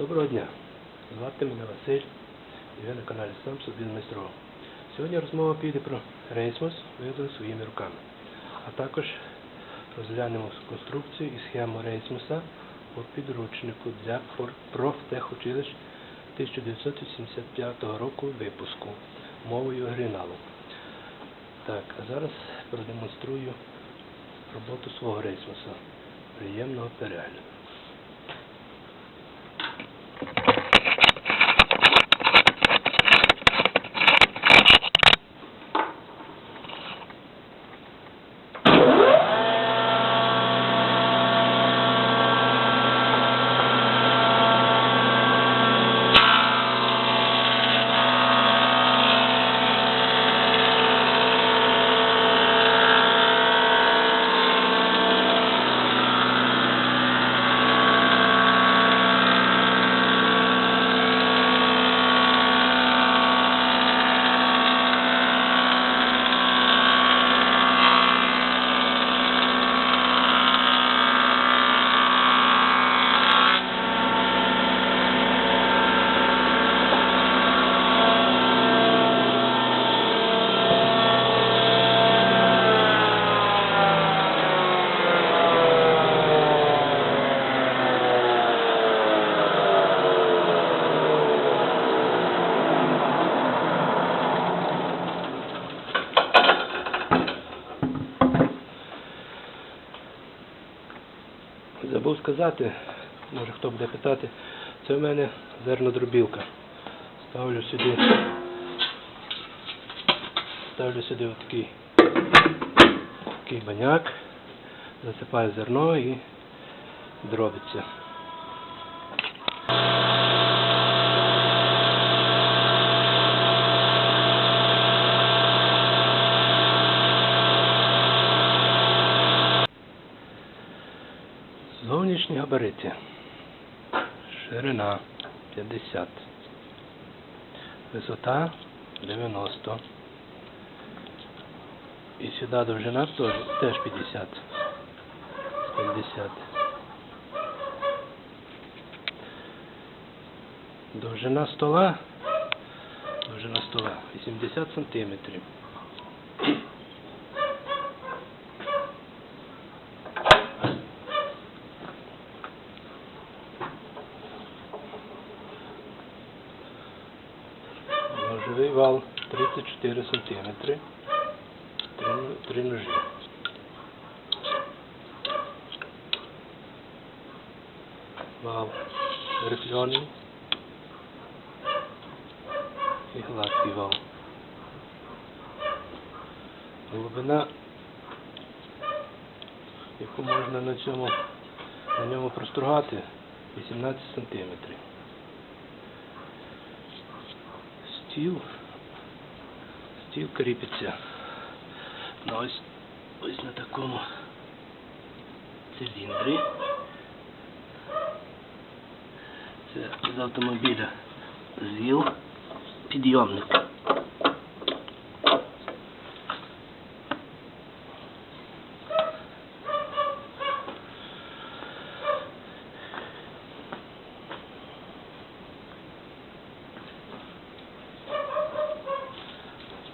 Доброго дня. Звати мене Василь, і ви на каналі Сам собі майстров. Сьогодні розмова піде про рейсмус, виготовлений своїми руками. А також розглянемо конструкцію і схему рейсмуса у підручнику для профтехучилищ 1985 року випуску мовою оригіналу. Так, а зараз продемонструю роботу свого рейсмуса. Приємного перегляду. Сказати, може хто буде питати, це в мене зернодробілка. Ставлю сюди, ставлю сюди отакий такий баняк, засипаю зерно і дробиться. Габарити. Ширина 50. Висота 90. І сюди довжина теж, теж 50. 50. Довжина стола. Довжина стола 80 сантиметрів. Ножовий вал 34 сантиметри. Три, три ножі. Вал рифльоний і гладкий вал. Глибина, яку можна на цьому на ньому простругати 18 сантиметрів. Стіл. Стіл кріпиться Ну, ось, ось на такому циліндрі. Це з автомобіля ЗІЛ підйомник.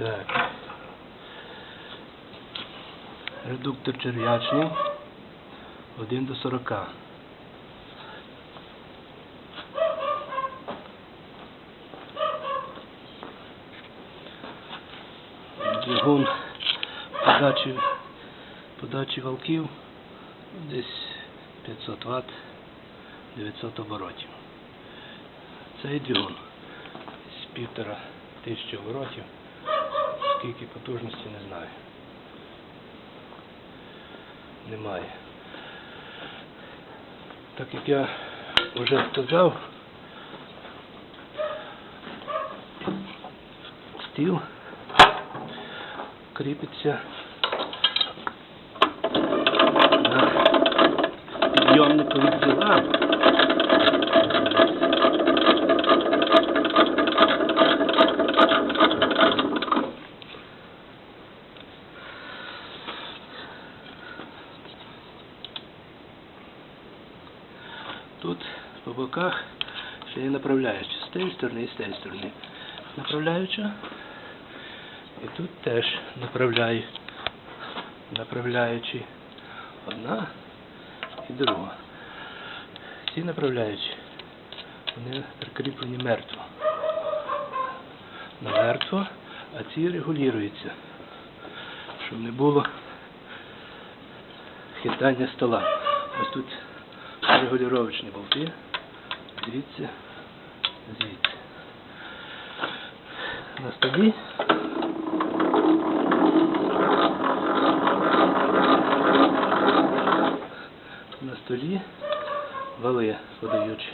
Так. Редуктор черв'ячний 1 до 40. Двигун подачі, подачі валків десь 500 Вт, 900 оборотів. Цей двигун з півтора тисячі оборотів. Скільки потужності не знаю. Немає. Так як я вже сказав, стіл кріпиться на підйомнику від зіла. Тут по боках ще є направляюча. З тієї сторони і з тієї сторони. Направляюча. І тут теж направляю. Направляючі. Одна і друга. Ці направляючі. Вони прикріплені мертво. На мертво, а ці регулюються. Щоб не було хитання стола. Ось тут регулювачні болти. Звідси, звідси. На столі. На столі вали подаючі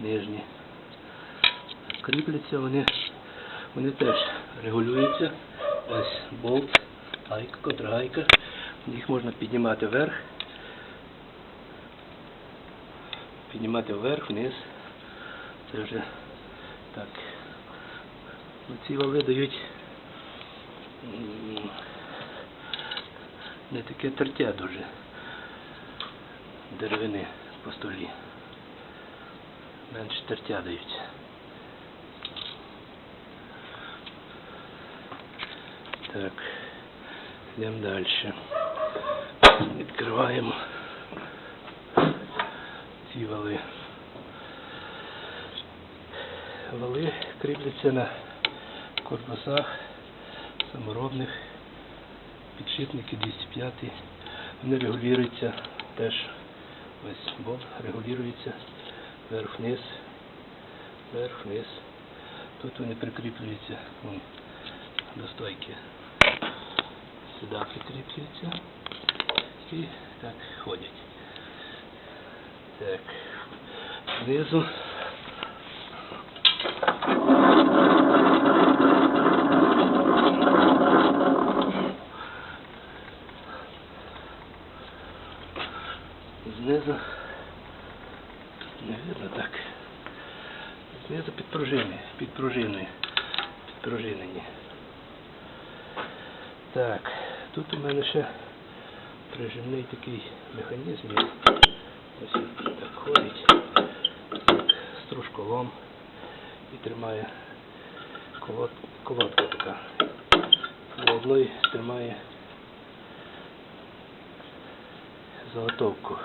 нижні. Кріпляться вони, вони теж регулюються. Ось болт, гайка, контргайка. Їх можна піднімати вверх. Піднімати вверх, вниз. Це вже так. Ну, Ці вали дають не таке тертя дуже деревини по столі. Менше тертя дають. Так, йдемо далі. Відкриваємо ці вали. Вали кріпляться на корпусах саморобних підшипники 205. Вони регулюються теж ось болт регулюється вверх-вниз, вверх-вниз. Тут вони прикріплюються до стойки. Сюди прикріплюються і так ходять. Так. Знизу знизу не видно так. Знизу підпружини, підпружини, підпружинені. Так, тут у мене ще прижимний такий механізм є. Так ходить, стружколом і тримає колод, колодка така. На одної тримає заготовку,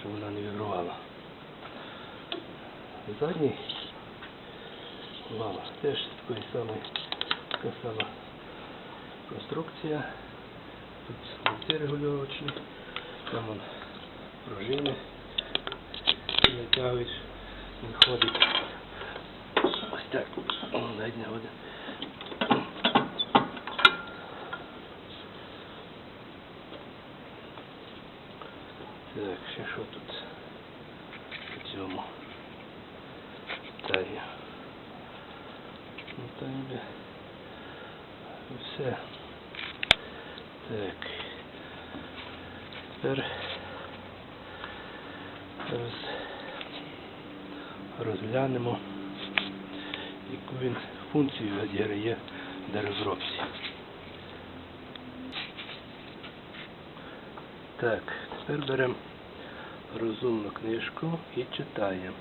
щоб вона не вібрувала. Задній лава теж такої самої, така сама конструкція. Тут болти регулювачні, там вон пружини натягуєш, ходить. Ось так, навіть не годин. Так, ще що тут по цьому? Тає. Ну там все. Так. Тепер роз, розглянемо, яку він функцію відіграє в розробці. Так, тепер беремо розумну книжку і читаємо.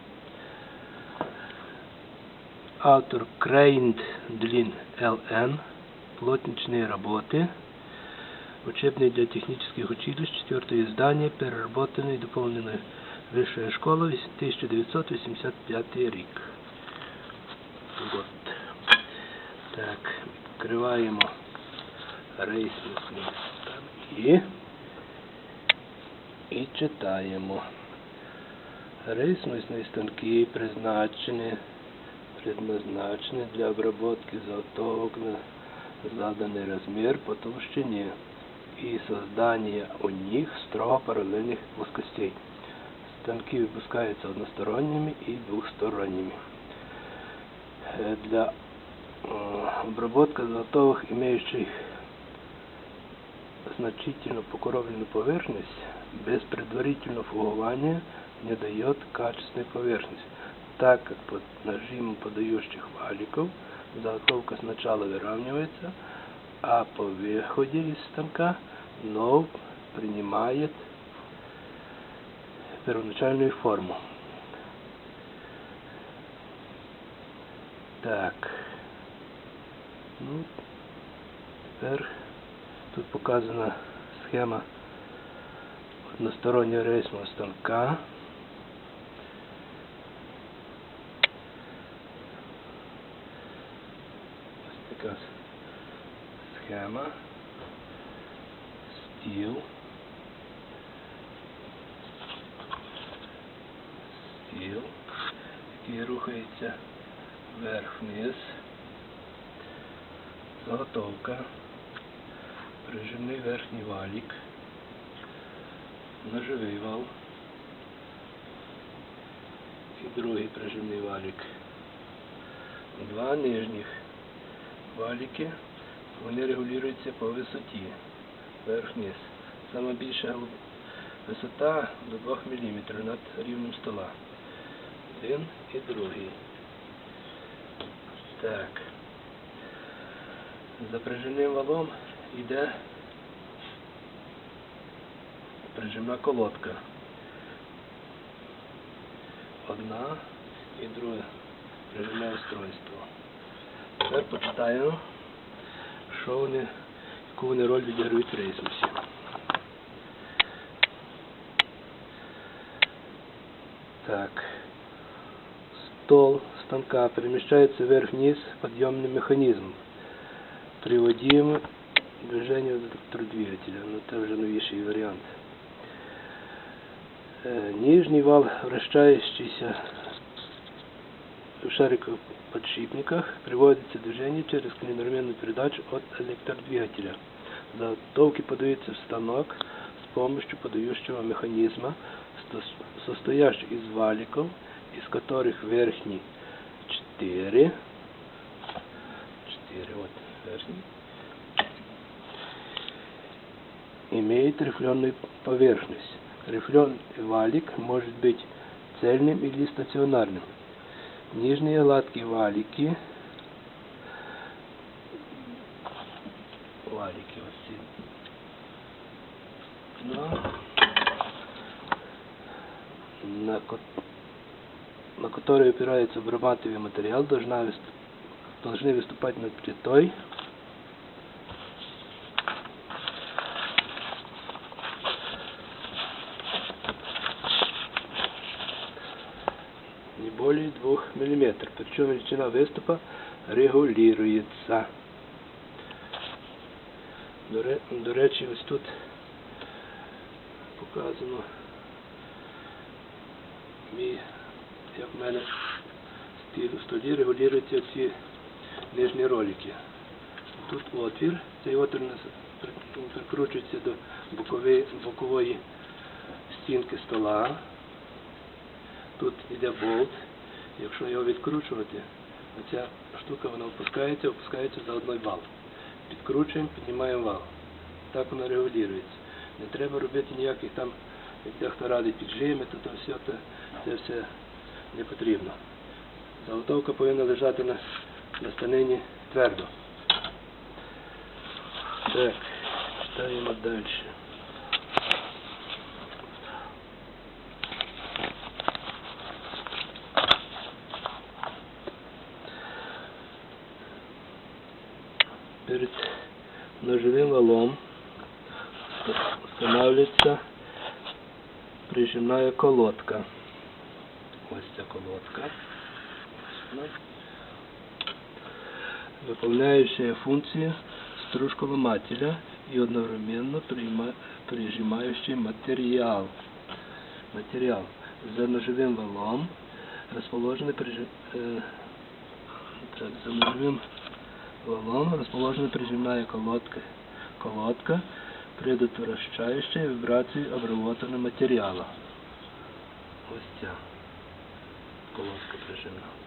Автор Крейнд Длин ЛН. Плотничные работы. Учебный для технических училищ. Четвертое издание. Переработанный и дополненный. Высшая школа. 1985 рік. Год. Так, відкриваємо рейсмусні станки. І читаємо. Рейсмусні станки призначені предназначены для обработки заготовок на заданный размер по толщине и создания у них строго параллельных плоскостей. Станки выпускаются односторонними и двухсторонними. Э, Для э, обработки заготовок, имеющих значительно покровленную поверхность, без предварительного фугования не дает качественной поверхности, так как под нажимом подающих валиков заготовка сначала выравнивается, а по выходе из станка вновь принимает первоначальную форму. Так. Ну, тепер тут показана схема одностороннього рейсового станка. Ось така схема. Стіл, який рухається вверх-вниз. Заготовка. Прижимний верхній валік. Ножовий вал. І другий прижимний валік. Два нижніх валіки. Вони регулюються по висоті. Вверх-вниз. Сама більша висота до 2 мм над рівнем стола. Один і другий. Так. За прижимним валом йде прижимна колодка. Одна і друге прижимне устройство. Тепер почитаємо, що вони, яку вони роль відіграють в рейсусі. Так Стол станка перемещается вверх-вниз подъемным механизмом. Приводим движение электродвигателя. Ну, это уже новейший вариант. Э, Нижний вал, вращающийся в шарикоподшипниках, приводится в движение через клинорменную передачу от электродвигателя. Заготовки подаются в станок с помощью подающего механизма, сто- состоящий из валиков, из которых верхний 4, 4 вот верхний, имеет рифленую поверхность. Рифленый валик может быть цельным или стационарным. Нижние гладкие валики валики вот эти. На, на, на который опирается обрабатываемый материал, должна выступ- должны выступать над плитой не более 2 мм. Причем величина выступа регулируется. До, ре- до речі, ось тут показано мій, як в мене у столі регулюються ці нижні ролики. Тут отвір, цей отвір прикручується до бокової, бокової стінки стола. Тут йде болт. Якщо його відкручувати, оця штука вона опускається, опускається за одний вал. Підкручуємо, піднімаємо вал. Так воно регулюється. Не треба робити ніяких там, як дехто радить піджими, то, то все, це все не потрібно. Заготовка повинна лежати на, на станині твердо. Так, читаємо далі. Перед ножевым валом устанавливается прижимная колодка Ось ця колодка. Ну, Выполняющая функции стружколомателя и одновременно прима- прижимающий материал. Материал. За ножевым валом расположены прижи- э, так, за ножевым валом расположена прижимная колодка, колодка, предотвращающая вибрацию обработанного материала. Ось ця колодка прижимна.